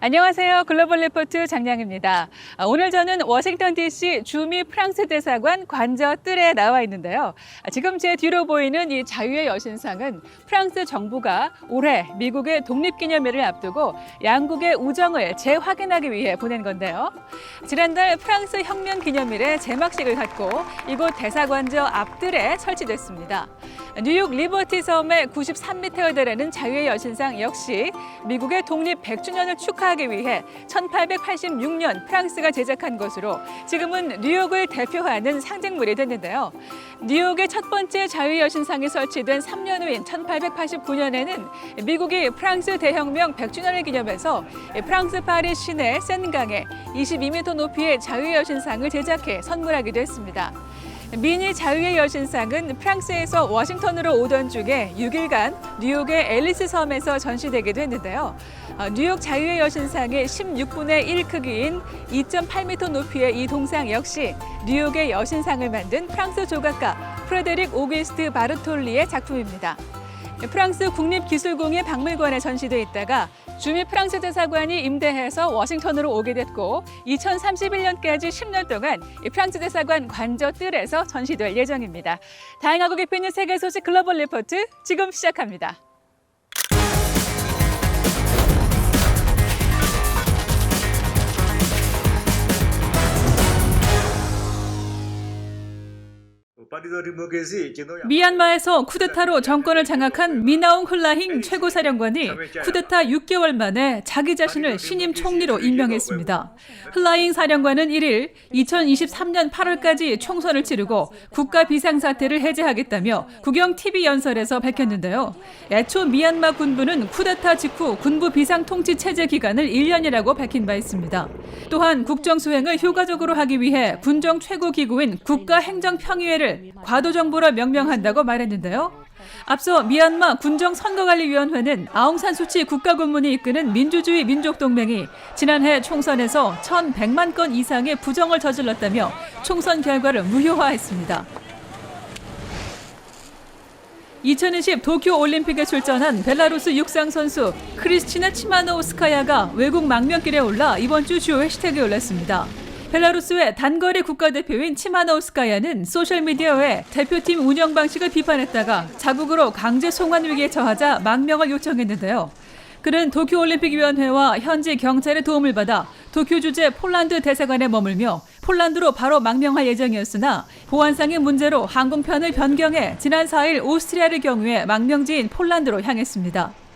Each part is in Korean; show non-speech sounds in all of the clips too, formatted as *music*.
안녕하세요. 글로벌 리포트 장량입니다. 아, 오늘 저는 워싱턴 DC 주미 프랑스 대사관 관저 뜰에 나와 있는데요. 아, 지금 제 뒤로 보이는 이 자유의 여신상은 프랑스 정부가 올해 미국의 독립기념일을 앞두고 양국의 우정을 재확인하기 위해 보낸 건데요. 지난달 프랑스 혁명 기념일에 제막식을 갖고 이곳 대사관저 앞뜰에 설치됐습니다. 뉴욕 리버티 섬의 93m에 달하는 자유의 여신상 역시 미국의 독립 100주년을 축하하기 위해 1886년 프랑스가 제작한 것으로 지금은 뉴욕을 대표하는 상징물이 됐는데요. 뉴욕의 첫 번째 자유의 여신상이 설치된 3년 후인 1889년에는 미국이 프랑스 대혁명 100주년을 기념해서 프랑스 파리 시내 센강에 22m 높이의 자유의 여신상을 제작해 선물하기도 했습니다. 미니 자유의 여신상은 프랑스에서 워싱턴으로 오던 중에 6일간 뉴욕의 앨리스 섬에서 전시되기도 했는데요. 어, 뉴욕 자유의 여신상의 16분의 1 크기인 2.8m 높이의 이 동상 역시 뉴욕의 여신상을 만든 프랑스 조각가 프레데릭 오기스트 바르톨리의 작품입니다. 프랑스 국립기술공예 박물관에 전시돼 있다가 주미 프랑스 대사관이 임대해서 워싱턴으로 오게 됐고 2031년까지 10년 동안 이 프랑스 대사관 관저 뜰에서 전시될 예정입니다. 다양하고 깊이 있는 세계 소식 글로벌 리포트 지금 시작합니다. 미얀마에서 쿠데타로 정권을 장악한 미나웅 훌라힝 최고사령관이 쿠데타 6개월 만에 자기 자신을 신임 총리로 임명했습니다. 훌라힝 사령관은 1일 2023년 8월까지 총선을 치르고 국가 비상사태를 해제하겠다며 국영 TV 연설에서 밝혔는데요. 애초 미얀마 군부는 쿠데타 직후 군부 비상통치 체제 기간을 1년이라고 밝힌 바 있습니다. 또한 국정 수행을 효과적으로 하기 위해 군정 최고 기구인 국가행정평의회를 과도 정부로 명명한다고 말했는데요. 앞서 미얀마 군정선거관리위원회는 아웅산 수치 국가고문이 이끄는 민주주의 민족동맹이 지난해 총선에서 1,100만 건 이상의 부정을 저질렀다며 총선 결과를 무효화했습니다. 2020 도쿄 올림픽에 출전한 벨라루스 육상 선수 크리스티나 치마노우스카야가 외국 망명길에 올라 이번 주 주요 해시태그에 올랐습니다. 벨라루스의 단거리 국가대표인 치마노우스카야는 소셜미디어에 대표팀 운영 방식을 비판했다가 자국으로 강제 송환 위기에 처하자 망명을 요청했는데요. 그는 도쿄올림픽위원회와 현지 경찰의 도움을 받아 도쿄 주재 폴란드 대사관에 머물며 폴란드로 바로 망명할 예정이었으나 보안상의 문제로 항공편을 변경해 지난 4일 오스트리아를 경유해 망명지인 폴란드로 향했습니다.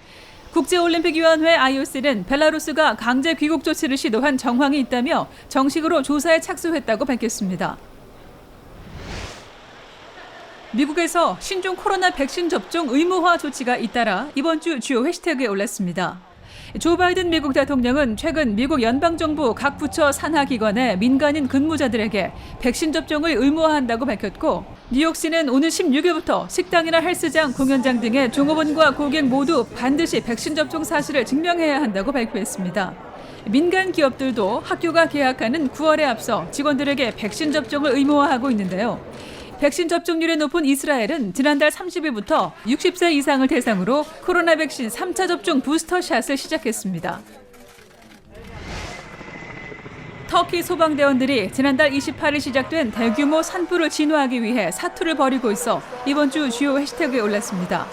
국제올림픽위원회 IOC는 벨라루스가 강제 귀국 조치를 시도한 정황이 있다며 정식으로 조사에 착수했다고 밝혔습니다. 미국에서 신종 코로나 백신 접종 의무화 조치가 잇따라 이번 주 주요 해시태그에 올랐습니다. 조 바이든 미국 대통령은 최근 미국 연방정부 각 부처 산하기관의 민간인 근무자들에게 백신 접종을 의무화한다고 밝혔고 뉴욕시는 오늘 16일부터 식당이나 헬스장, 공연장 등의 종업원과 고객 모두 반드시 백신 접종 사실을 증명해야 한다고 발표했습니다. 민간 기업들도 학교가 개학하는 9월에 앞서 직원들에게 백신 접종을 의무화하고 있는데요. 백신 접종률이 높은 이스라엘은 지난달 30일부터 60세 이상을 대상으로 코로나 백신 3차 접종 부스터샷을 시작했습니다. 터키 소방대원들이 지난달 28일 시작된 대규모 산불을 진화하기 위해 사투를 벌이고 있어 이번 주 주요 해시태그에 올랐습니다.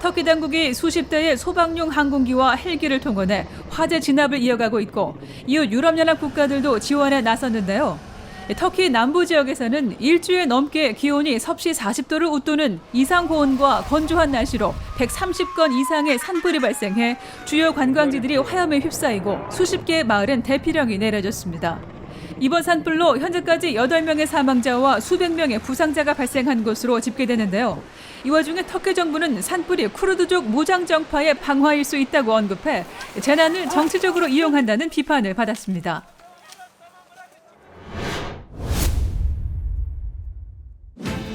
터키 당국이 수십 대의 소방용 항공기와 헬기를 통원해 화재 진압을 이어가고 있고 이웃 유럽연합 국가들도 지원에 나섰는데요. 터키 남부 지역에서는 일주일 넘게 기온이 섭씨 40도를 웃도는 이상 고온과 건조한 날씨로 130건 이상의 산불이 발생해 주요 관광지들이 화염에 휩싸이고 수십 개의 마을엔 대피령이 내려졌습니다. 이번 산불로 현재까지 8명의 사망자와 수백 명의 부상자가 발생한 것으로 집계되는데요. 이 와중에 터키 정부는 산불이 쿠르드족 무장 정파의 방화일 수 있다고 언급해 재난을 정치적으로 이용한다는 비판을 받았습니다.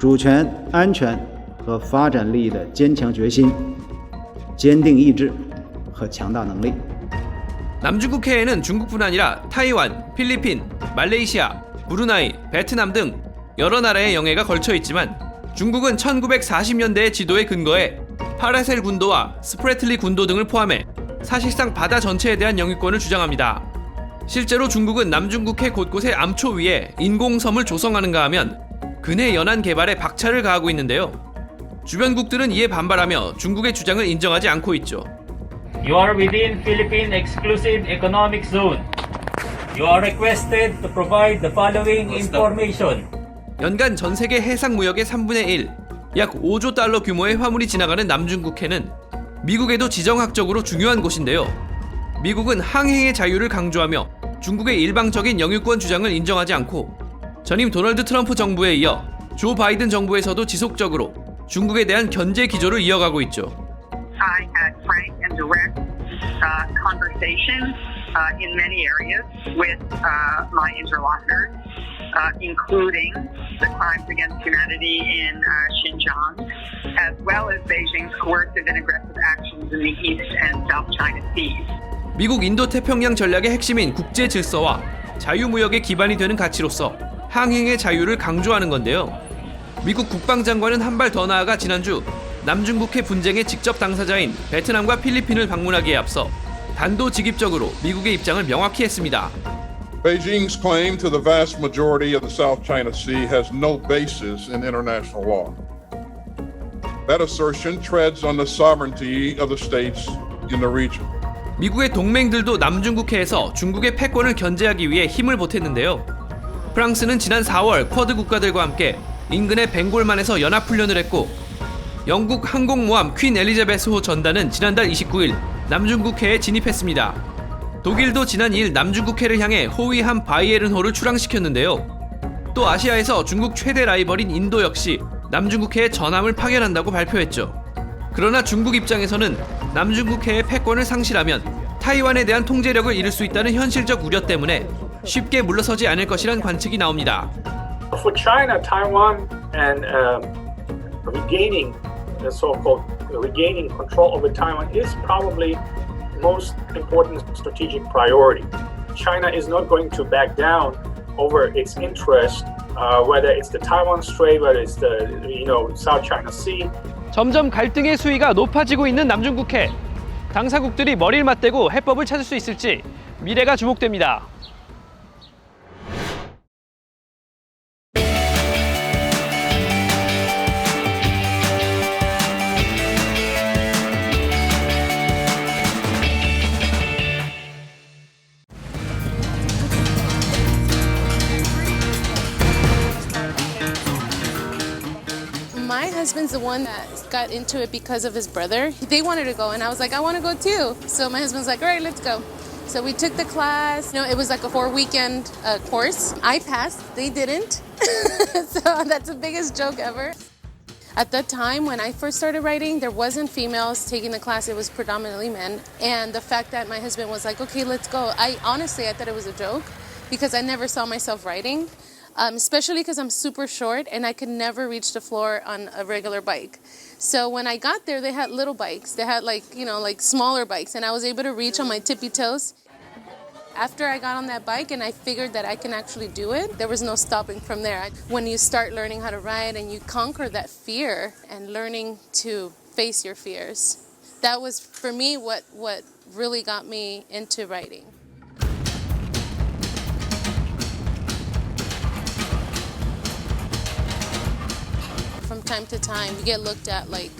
主权、安全和发展利益的坚强决心、坚定意志和强大能力。 남중국해에는 중국뿐 아니라 타이완, 필리핀, 말레이시아, 브루나이, 베트남 등 여러 나라의 영해가 걸쳐 있지만 중국은 1940년대의 지도에 근거해 파라셀 군도와 스프레틀리 군도 등을 포함해 사실상 바다 전체에 대한 영유권을 주장합니다. 실제로 중국은 남중국해 곳곳에 암초 위에 인공섬을 조성하는가 하면 근해 연안 개발에 박차를 가하고 있는데요. 주변국들은 이에 반발하며 중국의 주장을 인정하지 않고 있죠. You are within Philippine Exclusive Economic Zone. You are requested to provide the following information. 연간 전 세계 해상 무역의 3분의 1, 약 5조 달러 규모의 화물이 지나가는 남중국해는 미국에도 지정학적으로 중요한 곳인데요. 미국은 항해의 자유를 강조하며 중국의 일방적인 영유권 주장을 인정하지 않고 전임 도널드 트럼프 정부에 이어 조 바이든 정부에서도 지속적으로 중국에 대한 견제 기조를 이어가고 있죠. Uh, uh, uh, uh, including the crimes against humanity in uh, Xinjiang, as well as Beijing's coercive and aggressive actions in the East and South China Seas. 미국 인도 태평양 전략의 핵심인 국제 질서와 자유무역의 기반이 되는 가치로서 항행의 자유를 강조하는 건데요. 미국 국방장관은 한 발 더 나아가 지난주 남중국해 분쟁의 직접 당사자인 베트남과 필리핀을 방문하기에 앞서 단도직입적으로 미국의 입장을 명확히 했습니다. Beijing's claim to the vast majority of the South China Sea has no basis in international law. That assertion treads on the sovereignty of the states in the region. 미국의 동맹들도 남중국해에서 중국의 패권을 견제하기 위해 힘을 보탰는데요. 프랑스는 지난 4월 쿼드 국가들과 함께 인근의 벵골만에서 연합훈련을 했고 영국 항공모함 퀸 엘리자베스호 전단은 지난달 29일 남중국해에 진입했습니다. 독일도 지난 2일 남중국해를 향해 호위함 바이에른호를 출항시켰는데요. 또 아시아에서 중국 최대 라이벌인 인도 역시 남중국해에 전함을 파견한다고 발표했죠. 그러나 중국 입장에서는 남중국해의 패권을 상실하면 타이완에 대한 통제력을 잃을 수 있다는 현실적 우려 때문에 쉽게 물러서지 않을 것이란 관측이 나옵니다. For China, Taiwan and um, regaining the so-called regaining control over Taiwan is probably most important strategic priority. China is not going to back down over its interest, uh, whether it's the Taiwan Strait, whether it's the you know South China Sea. 점점 갈등의 수위가 높아지고 있는 남중국해. 당사국들이 머리를 맞대고 해법을 찾을 수 있을지 미래가 주목됩니다. Husband's the one that got into it because of his brother. They wanted to go, and I was like, I want to go too. So my husband's like, all right, let's go. So we took the class. You know, it was like a four weekend uh, course. I passed, they didn't. *laughs* so that's the biggest joke ever. At that time, when I first started writing, there wasn't females taking the class. It was predominantly men. And the fact that my husband was like, "Okay, let's go," I honestly I thought it was a joke because I never saw myself writing, um, especially because I'm super short and I could never reach the floor on a regular bike. So when I got there, they had little bikes. They had like you know like smaller bikes, and I was able to reach on my tippy toes. After I got on that bike and I figured that I can actually do it, there was no stopping from there. When you start learning how to ride and you conquer that fear and learning to face your fears, that was for me what, what really got me into writing. Time to time, you get looked at like,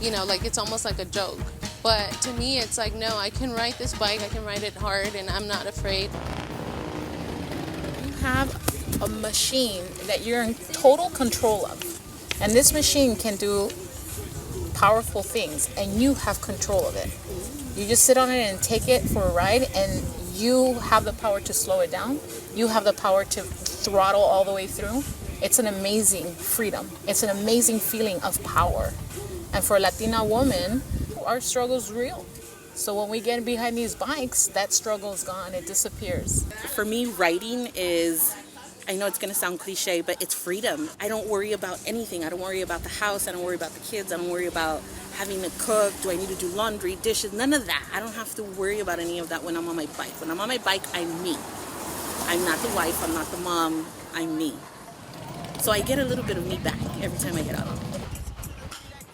you know, like it's almost like a joke. But to me, it's like, no, I can ride this bike, I can ride it hard, and I'm not afraid. you have a machine that you're in total control of. And this machine can do powerful things, and you have control of it. You just sit on it and take it for a ride, and you have the power to slow it down. You have the power to throttle all the way through. It's an amazing freedom. It's an amazing feeling of power. And for a Latina woman, our struggle's real. So when we get behind these bikes, that struggle is gone. It disappears. For me, writing is, I know it's going to sound cliche, but it's freedom. I don't worry about anything. I don't worry about the house. I don't worry about the kids. I don't worry about having to cook. Do I need to do laundry, dishes? None of that. I don't have to worry about any of that when I'm on my bike. When I'm on my bike, I'm me. I'm not the wife. I'm not the mom. I'm me. So I get a little bit of me back every time I get out.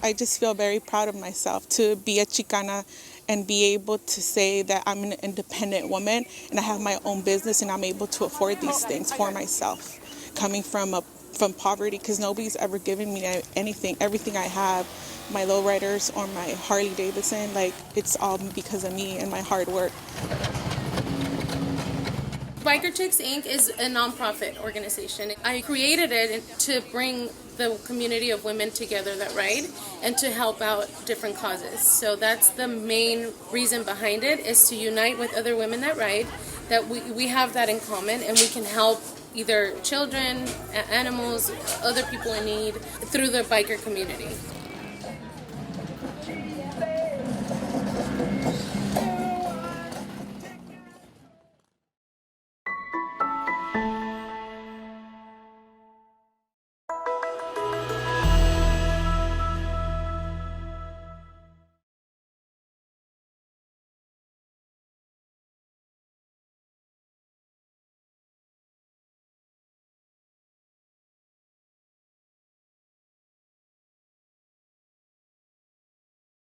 I just feel very proud of myself to be a Chicana and be able to say that I'm an independent woman and I have my own business and I'm able to afford these things for myself. Coming from a from poverty because nobody's ever given me anything. Everything I have, my lowriders or my Harley Davidson, like it's all because of me and my hard work. Biker Chicks Inc. is a nonprofit organization. I created it to bring the community of women together that ride and to help out different causes. So that's the main reason behind it is to unite with other women that ride, that we, we have that in common and we can help either children, animals, other people in need through the biker community.